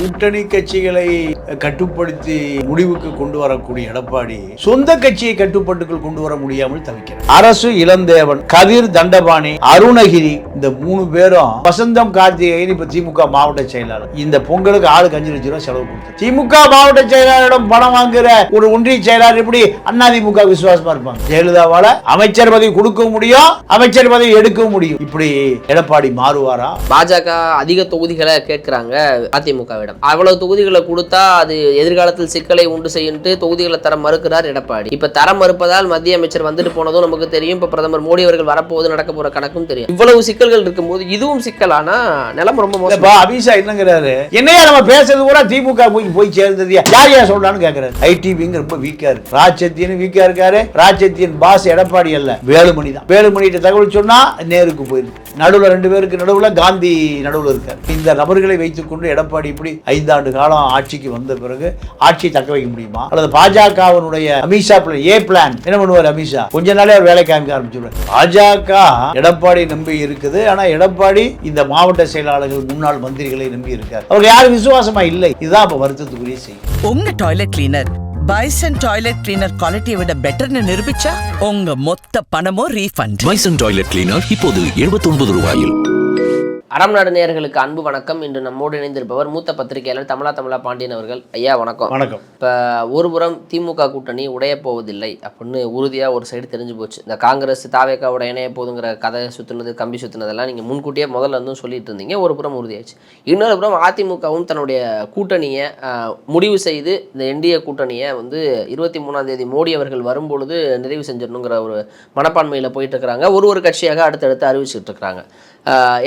கூட்டணி கட்சிகளை கட்டுப்படுத்தி முடிவுக்கு கொண்டு வரக்கூடிய எடப்பாடி சொந்த கட்சியை கட்டுப்பாட்டுக்குள் கொண்டு வர முடியாமல் தவிக்கிறார். அரசு இளந்தேவன் கதிர் தண்டபாணி அருணகிரி இந்த மூணு பேரும் வசந்தம் கார்த்திகேயன் இப்ப திமுக மாவட்ட செயலாளர். இந்த பொங்கலுக்கு ஆளுக்கு அஞ்சு லட்சம் ரூபாய் செலவு கொடுத்து. திமுக மாவட்ட செயலாளரிடம் பணம் வாங்குற ஒரு ஒன்றிய செயலாளர் எப்படி அதிமுக விசுவாசமா இருப்பாங்க? ஜெயலலிதாவால அமைச்சர் பதவி கொடுக்க முடியும் அமைச்சர் பதவி எடுக்க முடியும். இப்படி எடப்பாடி மாறுவாரா? பாஜக அதிக தொகுதிகளை கேட்கிறாங்க அதிமுகவிடம் அவ்வளவு தொகுதிகளை கொடுத்தா அது எதிர்காலத்தில் சிக்கலை உண்டு செய்யிட்டு தொகுதிகளை தர மறுக்கிறார் எடப்பாடி. இப்ப தரம் மறுப்பதால் மத்திய அமைச்சர் வந்துட்டு போனதும் நமக்கு தெரியும். இப்ப பிரதமர் மோடி அவர்கள் வரப்போது நடக்க போற கணக்கும் தெரியும். இவ்வளவு சிக்கல்கள் இருக்கும்போது இதுவும் சிக்கலானா நிலம் ரொம்ப மோசம். என்னங்கிறாரு? என்னையா நம்ம பேசுறது கூட திமுக போய் போய் சேர்ந்தது யார் யார் சொல்றான்னு கேக்குறாரு. ஐடிவிங்க ரொம்ப வீக்கா இருக்கு. ராஜ்சத்தியன் வீக்கா இருக்காரு. ராஜ்சத்தியன் பாஸ் எடப்பாடி அல்ல. வேலுமணி தான். வேலுமணிகிட்ட தகவல் சொன்னா நேருக்கு போயிருக்கு நடுவுல ரெண்டு பேருக்கு நடுவுல காந்தி நடுவுல இருக்காரு. இந்த நபர்களை வைத்துக்கொண்டு எடப்பாடி இப்படி ஐந்தாண்டு காலம் ஆட்சிக்கு வந்த பிறகு ஆட்சியை தக்க வைக்க முடியுமா? அல்லது பாஜகவினுடைய அமித்ஷா பிளான் ஏ பிளான். என்ன பண்ணுவார் அமித்ஷா கொஞ்ச நாளே அவர் வேலை காமிக்க ஆரம்பிச்சுடுவார் பாஜக எடப்பாடி நம்பி இருக்குது. ஆனா எடப்பாடி இந்த மாவட்ட செயலாளர்கள் முன்னாள் மந்திரிகளை நம்பி இருக்கார். அவங்க யாரும் விசுவாசமா இல்லை. இதுதான் இப்ப வருத்தத்துக்குரிய செய்தி. உங்க toilet cleaner bison toilet cleaner குவாலிட்டியை விட பெட்டர்னு நிரூபிச்சா உங்க மொத்த பணமும் ரீஃபண்ட் பைசன் டாய்லெட் கிளீனர் இப்போது 79 ரூபாயில். அறம் நாடு நேயர்களுக்கு அன்பு வணக்கம். இன்று நம்மோடு இணைந்திருப்பவர் மூத்த பத்திரிகையாளர் தமிழா தமிழா பாண்டியன் அவர்கள். ஐயா வணக்கம். வணக்கம். இப்போ ஒருபுறம் திமுக கூட்டணி உடையப் போவதில்லை அப்படின்னு உறுதியாக ஒரு சைடு தெரிஞ்சு போச்சு. இந்த காங்கிரஸ் தாவேக்காவோட இணைய போதுங்கிற கதை சுற்றுனது கம்பி சுற்றுனதெல்லாம் நீங்கள் முன்கூட்டியே முதல்ல இருந்தும் சொல்லிட்டு இருந்தீங்க. ஒரு புறம் உறுதியாச்சு. இன்னொரு புறம் அதிமுகவும் தன்னுடைய கூட்டணியை முடிவு செய்து இந்த என்டிஏ கூட்டணியை வந்து இருபத்தி மூணாம் தேதி மோடி அவர்கள் வரும்பொழுது நிறைவு செஞ்சிடணுங்கிற ஒரு மனப்பான்மையில் போயிட்டு இருக்கிறாங்க. ஒரு ஒரு கட்சியாக அடுத்தடுத்து அறிவிச்சுட்டு இருக்கிறாங்க.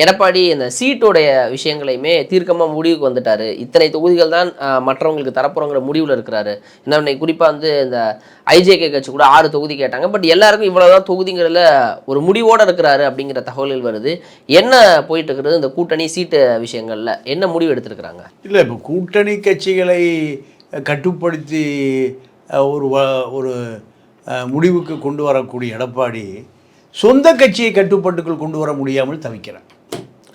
எடப்பாடி இந்த சீட்டோடைய விஷயங்களையுமே தீர்க்கமாக முடிவுக்கு வந்துட்டார். இத்தனை தொகுதிகள் தான் மற்றவங்களுக்கு தரப்போறோங்கிற முடிவில் இருக்கிறாரு. என்ன குறிப்பாக வந்து இந்த ஐஜேகே கட்சி கூட ஆறு தொகுதி கேட்டாங்க. பட் எல்லாருக்கும் இவ்வளோதான் தொகுதிங்கிறதுல ஒரு முடிவோடு இருக்கிறாரு அப்படிங்கிற தகவல்கள் வருது. என்ன போயிட்டு இருக்கிறது இந்த கூட்டணி சீட்டு விஷயங்களில்? என்ன முடிவு எடுத்திருக்கிறாங்க? இல்லை இப்போ கூட்டணி கட்சிகளை கட்டுப்படுத்தி ஒரு ஒரு முடிவுக்கு கொண்டு வரக்கூடிய எடப்பாடி சொந்த கட்சியை கட்டுப்பாட்டுக்குள் கொண்டு வர முடியாமல் தவிக்கிறார்.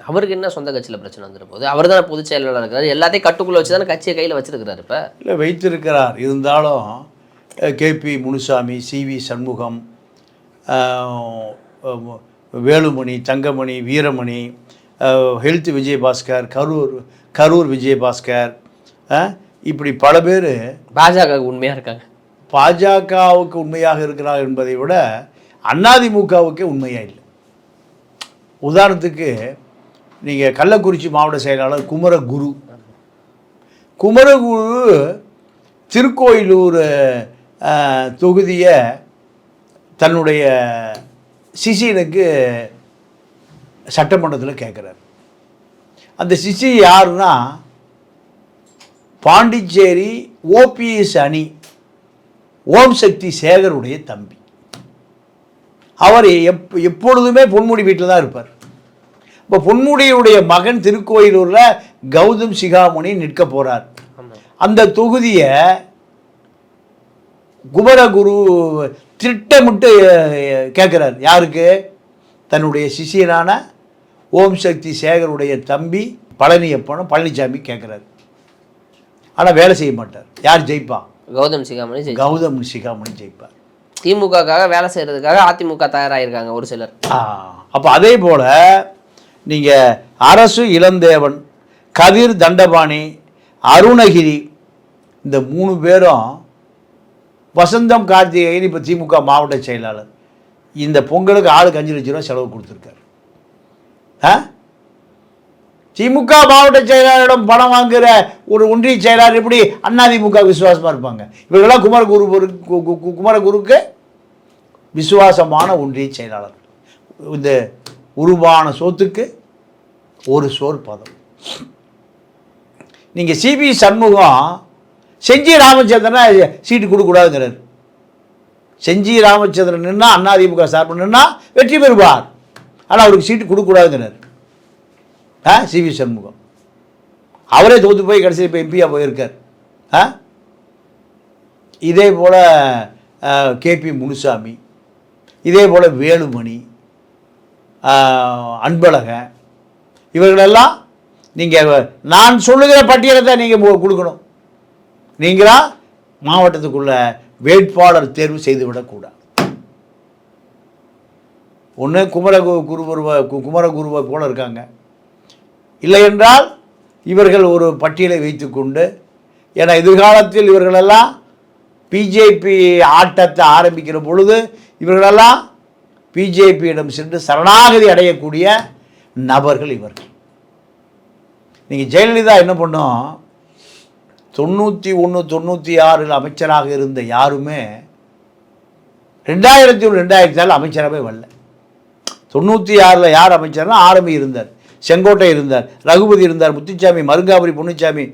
அவருக்கு என்ன சொந்த கட்சியில் பிரச்சனை வந்துட போகுது அவர் தான் பொதுச் செயலாளர் இருக்கிறாரு. எல்லாத்தையும் கட்டுக்குள்ள வச்சு தானே கட்சியை கையில் வச்சிருக்கிறாரு இப்போ? இல்லை வைத்திருக்கிறார். இருந்தாலும் KP Munusamy C V Shanmugam Velumani Thangamani Veeramani health Vijayabaskar Karur Karur Vijayabaskar இப்படி பல பேர் பாஜக உண்மையா இருக்காங்க? பாஜகவுக்கு உண்மையாக இருக்கிறார் என்பதை விட அதிமுகவுக்கே உண்மையாக இல்லை. உதாரணத்துக்கு நீங்கள் கள்ளக்குறிச்சி மாவட்ட செயலாளர் குமரகுரு. குமரகுரு திருக்கோயிலூர் தொகுதியை தன்னுடைய சிசியனுக்கு சட்டமன்றத்தில் கேட்குறாரு அந்த சிசி யாருன்னா பாண்டிச்சேரி ஓபிஎஸ் அணி ஓம் சக்தி சேகருடைய தம்பி. அவர் எப் எப்பொழுதுமே பொன்முடி வீட்டில் தான் இருப்பார். இப்போ பொன்முடியுடைய மகன் திருக்கோயிலூரில் கௌதம் சிகாமணி நிற்க போகிறார் அந்த தொகுதியை குமரகுரு திட்டமிட்டு கேட்குறார். யாருக்கு? தன்னுடைய சிஷியனான ஓம் சக்தி சேகருடைய தம்பி பழனியப்பனும் பழனிசாமி கேட்குறாரு. ஆனால் வேலை செய்ய மாட்டார். யார் ஜெயிப்பா? கௌதம் சிகாமணி. கௌதம் சிகாமணி ஜெயிப்பார். திமுகக்காக வேலை செய்யறதுக்காக அதிமுக தயாராகிருக்காங்க ஒரு சிலர். அப்போ அதே போல் நீங்கள் அரசு இளந்தேவன் கதிர் தண்டபாணி அருணகிரி இந்த மூணு பேரும் வசந்தம் கார்த்திகேயன் இப்போ திமுக மாவட்ட செயலாளர். இந்த பொங்கலுக்கு ஆளுக்கு அஞ்சு லட்ச ரூபா செலவு கொடுத்துருக்காரு. ஆ? திமுக மாவட்ட செயலாளரிடம் பணம் வாங்குகிற ஒரு ஒன்றிய செயலாளர் எப்படி அதிமுக விசுவாசமாக இருப்பாங்க? இவர்களாம் குமரகுரு கு- கு- கு- குமரகுருக்கு விசுவாசமான ஒன்றிய செயலாளர் இந்த உருவான சோத்துக்கு ஒரு சோர் பதம். நீங்கள் சிபி சண்முகம் செஞ்சி ராமச்சந்திரனா சீட்டு கொடுக்கக்கூடாதுங்கிறார். செஞ்சி ராமச்சந்திரன் நின்னா அதிமுக சார்பு நின்னா வெற்றி பெறுவார். ஆனால் அவருக்கு சீட்டு கொடுக்கக்கூடாதுங்கிறார். ஆ சிவி சண்முகம். அவரே தோத்து போய் கடைசியில் இப்போ எம்பியாக போயிருக்கார். ஆ? இதே போல் கேபி முனுசாமி. இதே போல் வேலுமணி. அன்பழகன். இவர்களெல்லாம் நீங்கள் நான் சொல்லுகிற பட்டியலை தான் நீங்கள் கொடுக்கணும். நீங்களா மாவட்டத்துக்குள்ள வேட்பாளர் தேர்வு செய்து விடக்கூடாது ஒன்று குமர கு- குமரகுருவை கு- குமர போல இருக்காங்க. இல்லை என்றால் இவர்கள் ஒரு பட்டியலை வைத்துக்கொண்டு ஏன்னா எதிர்காலத்தில் இவர்களெல்லாம் பிஜேபி ஆட்டத்தை ஆரம்பிக்கிற பொழுது இவர்களெல்லாம் பிஜேபியிடம் சென்று சரணாகதி அடையக்கூடிய நபர்கள் இவர்கள். நீங்கள் ஜெயலலிதா என்ன பண்ணோம்? தொண்ணூற்றி ஒன்று தொண்ணூற்றி ஆறில் அமைச்சராக இருந்த யாருமே ரெண்டாயிரத்தி ஒன்று ரெண்டாயிரத்தி நாலு அமைச்சராகவே வரல. தொண்ணூற்றி ஆறில் யார் அமைச்சர்னா ஆரம்பி இருந்தார் செங்கோட்டை இருந்தார் ரகுபதி இருந்தார் முத்துச்சாமி மருங்காபுரி பொன்னுச்சாமி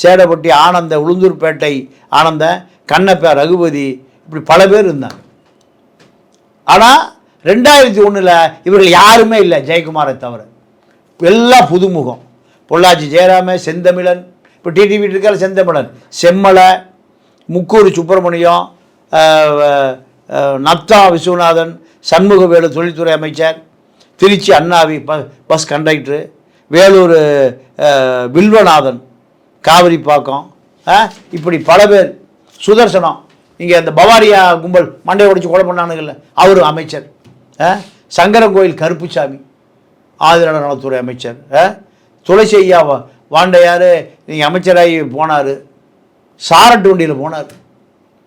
சேடப்பட்டி ஆனந்த உளுந்தூர்பேட்டை ஆனந்த கண்ணப்ப ரகுபதி இப்படி பல பேர் இருந்தாங்க. ஆனால் ரெண்டாயிரத்தி ஒன்றில் இவர்கள் யாருமே இல்லை ஜெயக்குமாரை தவிர. எல்லாம் புதுமுகம். பொள்ளாச்சி ஜெயராம செந்தமிழன் இப்போ டிடிவி இருக்கிற செந்தமிழன். செம்மலை முக்கூர் சுப்பிரமணியம் நத்தா விஸ்வநாதன் சண்முகவேலு தொழில்துறை அமைச்சர் திருச்சி அண்ணாவி ப bus conductor Vellore Vilvanathan Kaveripakkam இப்படி பல பேர். சுதர்சனம் இங்கே அந்த பவாரியா கும்பல் மண்டையை உடைச்சு கொலை பண்ணானுங்கள்ல அவரும் அமைச்சர். அஹ், கோயில் கருப்புசாமி ஆதிராட நலத்துறை அமைச்சர். துளசி ஐயா வா- வாண்டையார் நீங்கள் அமைச்சராகி போனார். சாரட்டு வண்டியில் போனார்.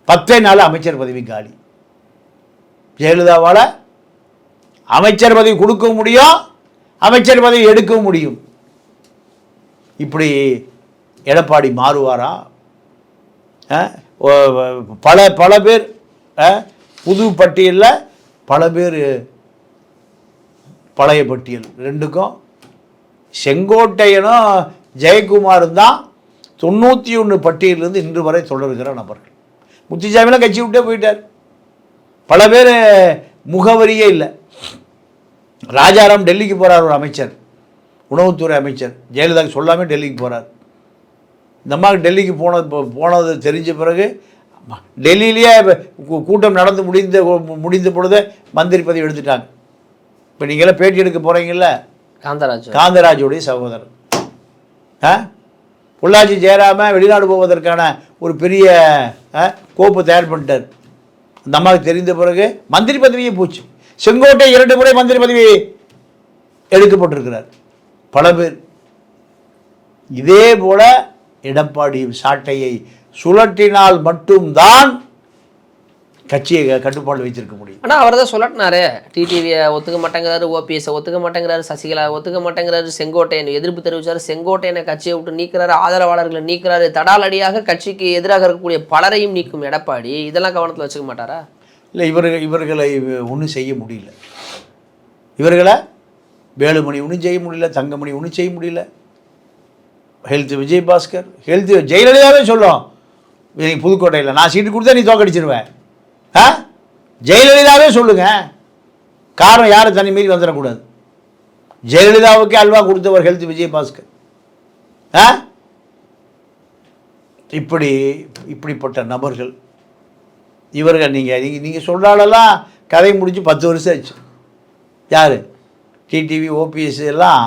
பத்தே நாள் அமைச்சர் பதவி காலி. ஜெயலலிதாவால் அமைச்சர் பதவி கொடுக்க முடியும் அமைச்சர் பதவி எடுக்க முடியும். இப்படி எடப்பாடி மாறுவாரா? பல பல பேர் புது பட்டியலில் பல பேர் பழைய பட்டியல். ரெண்டுக்கும் செங்கோட்டையனும் ஜெயக்குமாரும் தான் தொண்ணூற்றி ஒன்று பட்டியலிருந்து இன்று வரை தொடர்கிற நபர்கள். முத்துசாமிலாம் கட்சி விட்டே போயிட்டார். பல பேர் முகவரியே இல்லை. ராஜாராம் டெல்லிக்கு போகிறார் ஒரு அமைச்சர். உணவுத்துறை அமைச்சர். ஜெயலலிதாவுக்கு சொல்லாமல் டெல்லிக்கு போகிறார் இந்த அம்மாவுக்கு டெல்லிக்கு போனது போனது தெரிஞ்ச பிறகு டெல்லியிலேயே கூட்டம் நடந்து முடிந்த முடிந்த பொழுது மந்திரி பதவி எடுத்துட்டாங்க. இப்போ நீங்களாம் பேட்டி எடுக்க போகிறீங்கல்ல காந்தராஜ். காந்தராஜுடைய சகோதரர். ஆ? பொள்ளாச்சி ஜெயராம வெளிநாடு போவதற்கான ஒரு பெரிய கோப்பு தயார் பண்ணிட்டார். அந்த அம்மாவுக்கு தெரிந்த பிறகு மந்திரி பதவியே போச்சு. செங்கோட்டை இரண்டு முறை மந்திரி பதவி எடுக்கப்பட்டிருக்கிறார். பல பேர். இதே போல எடப்பாடி சாட்டையை சுழற்றினால் மட்டும்தான் கட்சியை கட்டுப்பாடு வைத்திருக்க முடியும். ஆனால் அவர் தான் சொல்லட்டினாரு டிடிவியை ஒத்துக்க மாட்டேங்கிறாரு ஓபிஎஸ் ஒத்துக்க மாட்டேங்கிறாரு சசிகலா ஒத்துக்க மாட்டேங்கிறாரு செங்கோட்டையன் எதிர்ப்பு தெரிவிச்சாரு செங்கோட்டையனை கட்சியை விட்டு நீக்கிறாரு ஆதரவாளர்களை நீக்கிறாரு தடாலடியாக கட்சிக்கு எதிராக இருக்கக்கூடிய பலரையும் நீக்கும் எடப்பாடி. இதெல்லாம் கவனத்தில் வச்சுக்க மாட்டாரா? இல்லை இவர்கள் இவர்களை ஒன்றும் செய்ய முடியல. இவர்களை வேலுமணி ஒன்றும் செய்ய முடியல தங்கமணி ஒன்றும் செய்ய முடியல. ஹெல்த் விஜயபாஸ்கர் ஹெல்த் ஜெயலலிதாவே சொல்லும் நீ புதுக்கோட்டையில் நான் சீட்டு கொடுத்தா நீ தோக்கடிச்சிருவேன் ஆ? ஜெயலலிதாவே சொல்லுங்க. காரணம் யாரும் தனி மீறி வந்துடக்கூடாது. ஜெயலலிதாவுக்கே அல்வா கொடுத்தவர் ஹெல்த் விஜயபாஸ்கர். ஆ? இப்படி இப்படிப்பட்ட நபர்கள். இவர்கள் நீங்கள் நீங்கள் நீங்கள் சொல்கிறாலெல்லாம் கதை முடிஞ்சு பத்து வருஷம் ஆச்சு. யார்? டிடிவி ஓபிஎஸ் எல்லாம்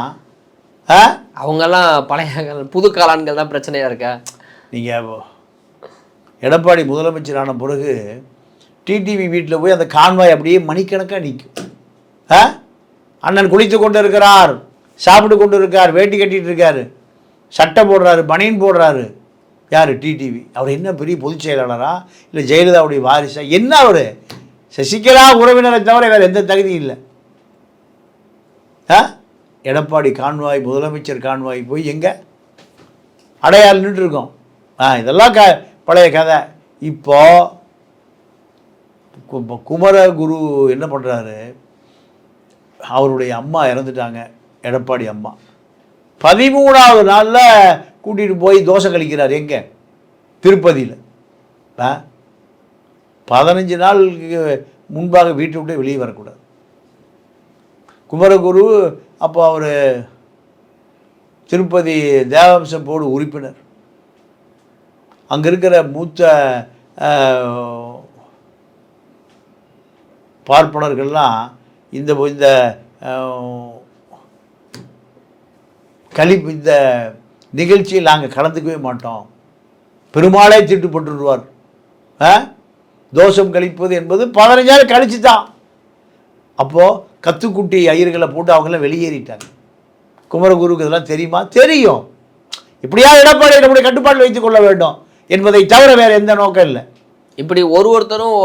ஆ? அவங்கெல்லாம் பழைய புது காலான்கள் தான் பிரச்சனையா இருக்கா? நீங்கள் எடப்பாடி முதலமைச்சரான பிறகு டிடிவி வீட்டில் போய் அந்த கான்வாய் அப்படியே மணிக்கணக்காக நிற்கும். ஆ? அண்ணன் குளித்து கொண்டு இருக்கிறார் சாப்பிட்டு கொண்டு இருக்கார் வேட்டி கட்டிகிட்டு இருக்கார். சட்டை போடுறாரு பனியன் போடுறாரு. யார்? டிடிவி. அவர் என்ன பெரிய பொதுச் செயலாளரா? இல்லை ஜெயலலிதாவுடைய வாரிசா? என்ன அவர்? சசிகலா உறவினரை தவிர வேறு எந்த தகுதியும் இல்லை. ஆ? எடப்பாடி கான்வாய் முதலமைச்சர் கான்வாய் போய் எங்கே? அடையாளம் நின்றுருக்கோம். ஆ இதெல்லாம் க பழைய கதை. இப்போ குமரகுரு என்ன பண்ணுறாரு அவருடைய அம்மா இறந்துட்டாங்க. எடப்பாடி அம்மா. பதிமூணாவது நாளில் கூட்டிகிட்டு போய் தோசை கழிக்கிறார். எங்கே? திருப்பதியில். ஆ? பதினஞ்சு நாளுக்கு முன்பாக வீட்டை விட்டு வெளியே வரக்கூடாது. குமரகுரு அப்போ அவர் திருப்பதி தேவாம்சம் போர்டு உறுப்பினர். அங்கே இருக்கிற மூத்த பார்ப்பனர்கள்லாம் இந்த இந்த அஹ், கலி இந்த நிகழ்ச்சியில் நாங்கள் கலந்துக்கவே மாட்டோம். பெருமாளே திட்டுப்பட்டுருவார் ஆ தோஷம் கழிப்பது என்பது பதினஞ்சாயிரம் கழிச்சு தான். அப்போது கத்துக்குட்டி ஐயர்களை போட்டு அவங்களாம் வெளியேறிட்டாங்க. குமரகுருக்கு இதெல்லாம் தெரியுமா? தெரியும். இப்படியா எடப்பாடி நம்முடைய கட்டுப்பாட்டில் வைத்துக் கொள்ள வேண்டும். என்பதை தவிர வேறு எந்த நோக்கம் இல்லை. இப்படி ஒரு ஒருத்தரும்.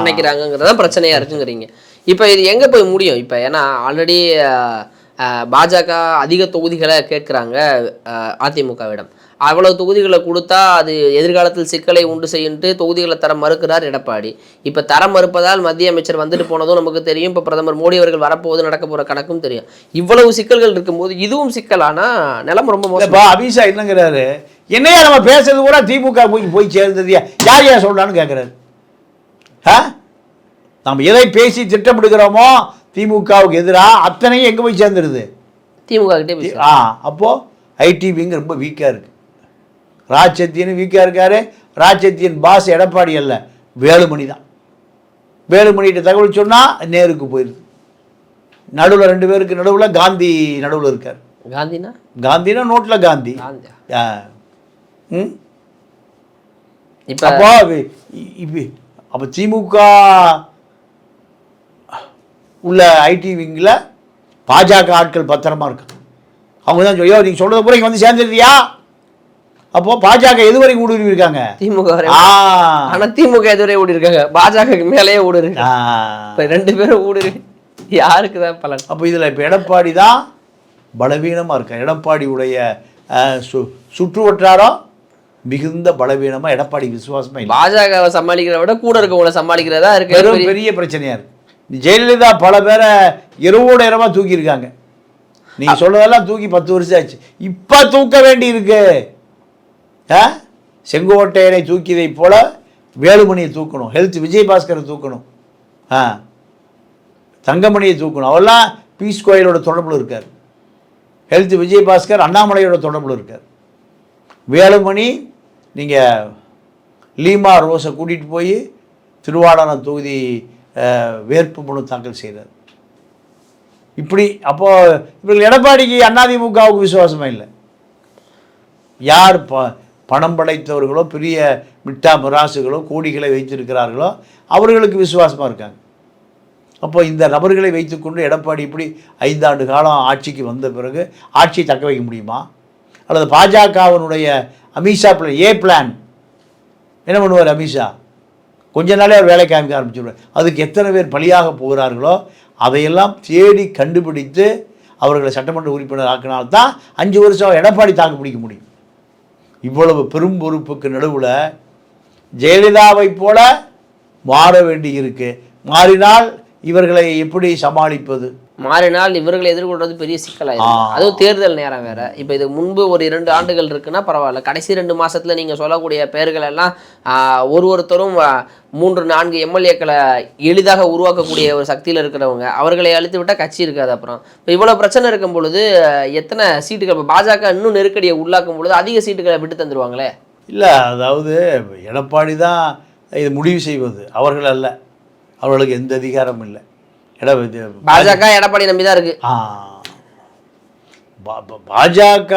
நினைக்கிறாங்கிறது பிரச்சனையா இருக்குங்கிறீங்க. இப்போ இது எங்க போய் முடியும்? இப்போ ஏன்னா ஆல்ரெடி பாஜக அதிக தொகுதிகளை கேட்குறாங்க அதிமுகவிடம். அவ்வளவு தொகுதிகளை கொடுத்தா அது எதிர்காலத்தில் சிக்கலை உண்டு செய்யின்ட்டு தொகுதிகளை தர மறுக்கிறார் எடப்பாடி. இப்போ தர மறுப்பதால் மத்திய அமைச்சர் வந்துட்டு போனதும் நமக்கு தெரியும். இப்போ பிரதமர் மோடி அவர்கள் வரப்போது நடக்க போற கணக்கும் தெரியும். இவ்வளவு சிக்கல்கள் இருக்கும்போது இதுவும் சிக்கலானா நிலம் ரொம்ப இல்லைப்பா அமித்ஷா என்னங்கிறாரு? என்னையா நம்ம பேசுறது கூட திமுக போய் போய் சேர்ந்தது? யார் யார் சொல்றான்னு கேட்குறாரு ஆ? நம்ம எதை பேசி திட்டமிடுகிறோமோ திமுகவுக்கு எதிராக அத்தனையும் எங்கே போய் சேர்ந்துருது? திமுக. ஆ அப்போது ஐடி விங் ரொம்ப வீக்காக இருக்குது ராஜ்சத்தியன் வீக்காக இருக்காரு. ராஜ்சத்தியன் பாஸ் எடப்பாடி அல்ல. வேலுமணி தான். வேலுமணிகிட்ட தகவல் சொன்னால் நேருக்கு போயிடுது நடுவில் ரெண்டு பேருக்கு நடுவில் காந்தி நடுவில் இருக்கார். காந்தினா? காந்தினா நோட்டில் காந்தி. இப்போ அப்போ திமுக உள்ள ஐடி விங்கில் பாஜக ஆட்கள் பத்திரமா இருக்காங்க. அவங்க தான் சொல்லி நீங்கள் சொல்கிறத பூரா வந்து சேர்ந்துருதியா அப்போ பாஜக எது வரைக்கும் ஊடுருவி இருக்காங்க? திமுக வரை ஆனா திமுக எதுவரை ஊடி இருக்காங்க? பாஜகக்கு மேலேயே ஊடு இருக்கு ஆ. இப்ப ரெண்டு பேரும் ஊடு இருக்கு யாருக்கு தான் பலன்? அப்போ இதில் இப்போ எடப்பாடி தான் பலவீனமாக இருக்கார். எடப்பாடியுடைய சு சுற்று வட்டாரம் மிகுந்த பலவீனமாக எடப்பாடி விசுவாசமாக பாஜகவை சமாளிக்கிறத விட கூட இருக்கவங்கள சமாளிக்கிறதா இருக்கு பெரும் பெரிய- பெரிய பிரச்சனையா இருக்கு. ஜெயலலிதா பல பேரை இரவோட இரவா தூக்கியிருக்காங்க. நீங்க சொல்றதெல்லாம் தூக்கி பத்து வருஷம் ஆச்சு. இப்ப தூக்க வேண்டி இருக்கு ஆ? செங்கோட்டையனை தூக்கியதை போல வேலுமணியை தூக்கணும் ஹெல்த் விஜயபாஸ்கரை தூக்கணும். ஆ? தங்கமணியை தூக்கணும். அவெல்லாம் பீஸ் கோயிலோட தொடர்புல இருக்கார். ஹெல்த் விஜயபாஸ்கர் அண்ணாமலையோட தொடர்புல இருக்கார். வேலுமணி நீங்கள் லீமா ரோஸை கூட்டிகிட்டு போய் திருவாடான தொகுதி வேட்பு மனு தாக்கல் செய்கிறார் இப்படி அப்போது இவர்கள் எடப்பாடிக்கு அதிமுகவுக்கு விசுவாசமே இல்லை. யார் ப பணம் படைத்தவர்களோ பெரிய மிட்டா மிராசுகளோ கோடிகளை வைத்திருக்கிறார்களோ அவர்களுக்கு விசுவாசமாக இருக்காங்க. அப்போ இந்த நபர்களை வைத்துக்கொண்டு எடப்பாடி இப்படி ஐந்தாண்டு காலம் ஆட்சிக்கு வந்த பிறகு ஆட்சியை தக்க வைக்க முடியுமா? அல்லது பாஜகவினுடைய அமித்ஷா பிளான் ஏ பிளான். என்ன பண்ணுவார் அமித்ஷா கொஞ்ச நாளே அவர் வேலை காமிக்க ஆரம்பிச்சுடுவார் அதுக்கு எத்தனை பேர் பலியாக போகிறார்களோ அதையெல்லாம் தேடி கண்டுபிடித்து அவர்களை சட்டமன்ற உறுப்பினர் ஆக்கினால்தான் அஞ்சு வருஷம் எடப்பாடி தாக்கு பிடிக்க முடியும். இவ்வளவு பெரும் பொறுப்புக்கு நடுவில் ஜெயலலிதாவை போல மாற வேண்டி இருக்கு மாறினால் இவர்களை எப்படி சமாளிப்பது? மாறினால் இவர்களை எதிர்கொள்றது பெரிய சிக்கலாயிரும். ஆ. அதுவும் தேர்தல் நேரம் வேற. இப்போ இது முன்பு ஒரு இரண்டு ஆண்டுகள் இருக்குன்னா பரவாயில்ல. கடைசி ரெண்டு மாசத்துல நீங்க சொல்லக்கூடிய பெயர்கள் எல்லாம் ஒரு ஒருத்தரும் மூன்று நான்கு எம்எல்ஏக்களை எளிதாக உருவாக்கக்கூடிய ஒரு சக்தியில இருக்கிறவங்க. அவர்களை அழித்து விட்டா கட்சி இருக்காது அப்புறம். இப்போ இவ்வளவு பிரச்சனை இருக்கும் பொழுது எத்தனை சீட்டுகள்? இப்போ பாஜக இன்னும் நெருக்கடியை உள்ளாக்கும் பொழுது அதிக சீட்டுகளை விட்டு தந்துருவாங்களே? இல்லை அதாவது எடப்பாடி தான் இது முடிவு செய்வது. அவர்கள் அல்ல. அவர்களுக்கு எந்த அதிகாரமும் இல்லை. எட இது- பாஜக எடப்பாடி நம்பி தான் இருக்கு பாஜக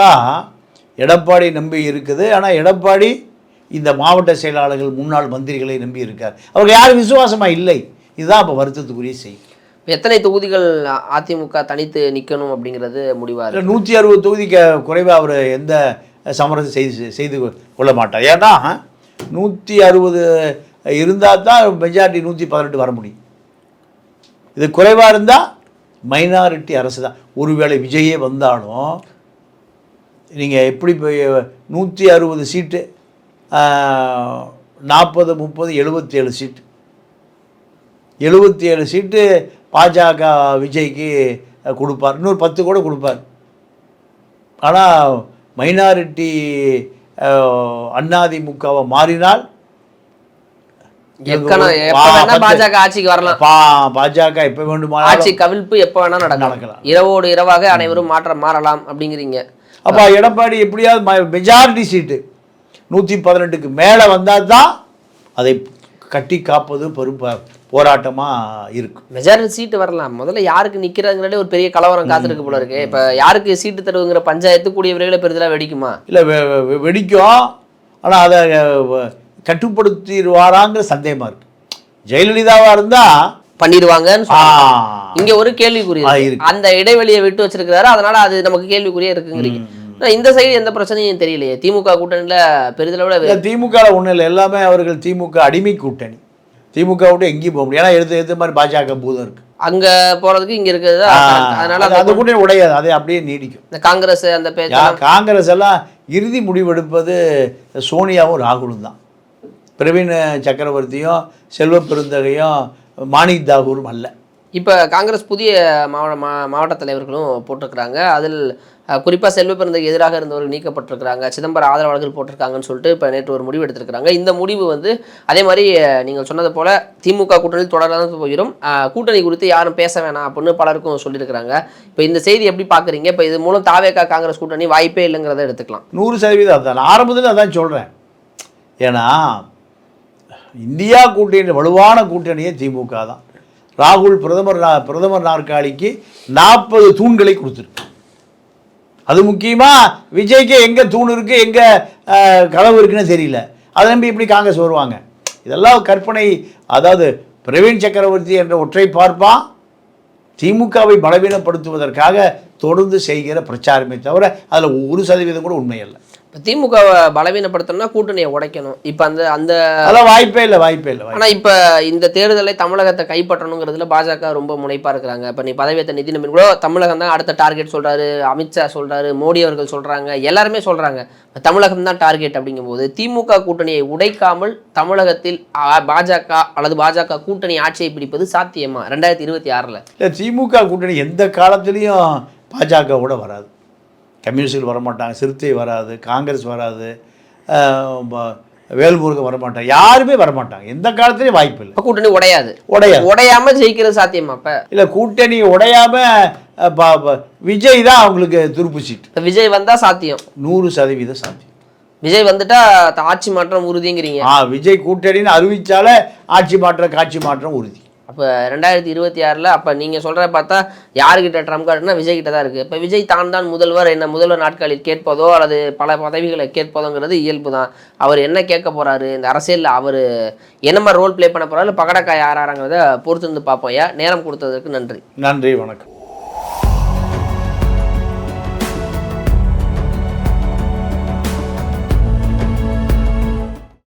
எடப்பாடி நம்பி இருக்குது. ஆனால் எடப்பாடி இந்த மாவட்ட செயலாளர்கள் முன்னாள் மந்திரிகளை நம்பி இருக்கார். அவர்கள் யாரும் விசுவாசமாக இல்லை. இதுதான் இப்போ வருத்தத்துக்குரிய செய்தி. எத்தனை தொகுதிகள் அதிமுக தனித்து நிக்கணும் அப்படிங்கிறது முடிவா இருக்கு. நூற்றி அறுபது தொகுதிக்கு குறைவாக அவர் எந்த சமரசம் செய்து செய்து கொள்ள மாட்டார். ஏன்னா நூற்றி அறுபது இருந்தால் தான் மெஜாரிட்டி நூற்றி பதினெட்டு வர முடியும். இது குறைவாக இருந்தால் மைனாரிட்டி அரசு தான். ஒருவேளை விஜயே வந்தாலும் நீங்கள் எப்படி போய் நூற்றி அறுபது சீட்டு நாற்பது முப்பது எழுபத்தி ஏழு சீட்டு. எழுபத்தி ஏழு சீட்டு பாஜக விஜய்க்கு கொடுப்பார். இன்னொரு பத்து கூட கொடுப்பார். ஆனால் மைனாரிட்டி அண்ணாதிமுகவை மாறினால் எக்கன ஒரு- எப்ப ஆ, வேணா பத்து. பாஜக ஆட்சிக்கு வரலாம். பாஜக எப்போ ஆட்சி கவிழ்ப்பு எப்ப வேணா நடக்கலாம். இரவோடு இரவாக அனைவரும் மாற்றம் மாறலாம் அப்படிங்கிறீங்க. அப்போ எடப்பாடி எப்படியாவது மெஜாரிட்டி சீட்டு நூற்றி பதினெட்டுக்கு மேலே வந்தால் தான் அதை கட்டி காப்பது பெரும் ப- போராட்டமா இருக்கும் மெஜாரிட்டி சீட்டு வரலாம். முதல்ல யாருக்கு நிக்கிறதுங்கிறதே ஒரு பெரிய கலவரம் காத்திருக்கு போல இருக்கு. இப்ப யாருக்கு சீட்டு தருவுங்கிற பஞ்சாயத்து கூடிய விரைவில் பெரிதலா வெடிக்குமா? இல்லை வெடிக்கும். ஆனால் அதை கட்டுப்படுத்திடுவாராங்கிற சந்தேகமாக இருக்கு. ஜெயலலிதாவாக இருந்தால் பண்ணிடுவாங்கன்னு. இங்க ஒரு. இருக்கு. அந்த இடைவெளியை விட்டு வச்சிருக்கிறாரு. அதனால அது நமக்கு கேள்விக்குறியா இருக்குங்கிறீங்க. இந்த சைடு எந்த பிரச்சனையும் தெரியலையே. திமுக கூட்டணியில பெரிதளவுல திமுகவில் ஒன்றும் இல்லை. எல்லாமே அவர்கள் திமுக அடிமை கூட்டணி. திமுக விட்டு எங்கேயும் போக முடியாது. ஏன்னா எடுத்து எடுத்த மாதிரி பாஜக பூதம் இருக்கு. அங்க போறதுக்கு இங்க இருக்கிறது அதனால அது- அந்த கூட்டணி உடையாது. அதை அப்படியே நீடிக்கும். இந்த காங்கிரஸ் அந்த பேச்சு காங்கிரஸ் எல்லாம் இறுதி முடிவெடுப்பது சோனியாவும் ராகுலும் தான். பிரவீன் சக்கரவர்த்தியும் செல்வ பெருந்தகையும் மாணிக் தாகூரும் அல்ல. இப்போ காங்கிரஸ் புதிய மாவட்ட மா- மாவட்ட தலைவர்களும் போட்டிருக்கிறாங்க. அதில் குறிப்பாக செல்வ பிறந்தக்கு எதிராக இருந்தவர்கள் நீக்கப்பட்டிருக்கிறாங்க. சிதம்பரம் ஆதரவாளர்கள் போட்டிருக்காங்கன்னு சொல்லிட்டு இப்போ நேற்று ஒரு முடிவு எடுத்திருக்கிறாங்க. இந்த முடிவு வந்து அதே மாதிரி நீங்கள் சொன்னது போல திமுக கூட்டணியில் தொடர்ந்து அஹ், கூட்டணி குறித்து யாரும் பேச வேணாம் அப்படின்னு பலருக்கும் சொல்லியிருக்கிறாங்க. இப்போ இந்த செய்தி எப்படி பார்க்குறீங்க இப்போ இது மூலம் தாவேக்கா காங்கிரஸ் கூட்டணி வாய்ப்பே இல்லைங்கிறத எடுத்துக்கலாம். நூறு சதவீதம் அதான். நான் ஆரம்பத்தில் அதான் சொல்கிறேன் ஏன்னா இந்தியா கூட்டணி வலுவான கூட்டணியே திமுக தான். ராகுல் பிரதமர் பிரதமர் நாற்காலிக்கு நாற்பது தூண்களை கொடுத்துருக்கு. அது முக்கியமாக விஜய்க்கு எங்கே தூண் இருக்குது எங்கே கதவு இருக்குன்னு தெரியல. அதை நம்பி இப்படி காங்கிரஸ் வருவாங்க. இதெல்லாம் கற்பனை அதாவது பிரவீன் சக்கரவர்த்தி என்ற ஒற்றை பார்ப்பான் திமுகவை பலவீனப்படுத்துவதற்காக தொடர்ந்து செய்கிற பிரச்சாரமே தவிர அதில் ஒரு சதவீதம் கூட உண்மையல்ல இப்போ திமுகவை பலவீனப்படுத்தணும்னா கூட்டணியை உடைக்கணும். இப்போ அந்த அந்த அதெல்லாம் வாய்ப்பே இல்லை வாய்ப்பே இல்லை வாய்ப்பே ஆனா இப்ப இந்த தேர்தலை தமிழகத்தை கைப்பற்றணுங்கிறதுல பாஜக ரொம்ப முனைப்பா இருக்கிறாங்க இப்ப நீ பதவியேற்ற நிதி நம்பின் கூட தமிழகம் தான் அடுத்த டார்கெட் சொல்றாரு அமித்ஷா சொல்றாரு மோடி அவர்கள் சொல்றாங்க எல்லாருமே சொல்றாங்க. இப்ப தமிழகம் தான் டார்கெட் அப்படிங்கும்போது திமுக கூட்டணியை உடைக்காமல் தமிழகத்தில் பாஜக அல்லது பாஜக கூட்டணி ஆட்சியை பிடிப்பது சாத்தியமா? ரெண்டாயிரத்தி இருபத்தி ஆறுல. இல்லை திமுக கூட்டணி எந்த காலத்துலேயும் பாஜகவோட வராது. கம்யூனிஸ்டுகள் வரமாட்டாங்க சிறுத்தை வராது காங்கிரஸ் வராது வேல்முருகன் வரமாட்டாங்க யாருமே வரமாட்டாங்க. எந்த காலத்துலேயும் வாய்ப்பு இல்லை. கூட்டணி உடையாது. உடையாது. உடையாம ஜெயிக்கிறது சாத்தியமா இப்ப இல்லை கூட்டணி உடையாம அஹ், ப- ப- விஜய் தான் அவங்களுக்கு துருப்பு சீட்டு. விஜய் வந்தா சாத்தியம். நூறு சதவீதம் சாத்தியம். விஜய் வந்துட்டா ஆட்சி மாற்றம் உறுதிங்கிறீங்க. ஆ விஜய் கூட்டணின்னு அறிவிச்சாலே ஆட்சி மாற்றம் காட்சி மாற்றம் உறுதி. அப்போ ரெண்டாயிரத்தி இருபத்தி ஆறில் அப்போ நீங்கள் சொல்கிற பார்த்தா யாருக்கிட்ட ட்ரம்ப் கார்டுனா விஜய் கிட்ட தான் இருக்குது இப்போ விஜய் தான் தான் முதல்வர் என்ன முதல்வர் நாட்களில் கேட்பதோ அல்லது பல பதவிகளை கேட்பதோங்கிறது இயல்பு தான். அவர் என்ன கேட்க போகிறாரு இந்த அரசியலில் அவர் என்ன மாதிரி ரோல் ப்ளே பண்ண போகிறாரு பகடக்காய் யாராங்கிறத பொறுத்து இருந்து பார்ப்போம் ஐயா. நேரம் கொடுத்ததற்கு நன்றி. நன்றி வணக்கம்.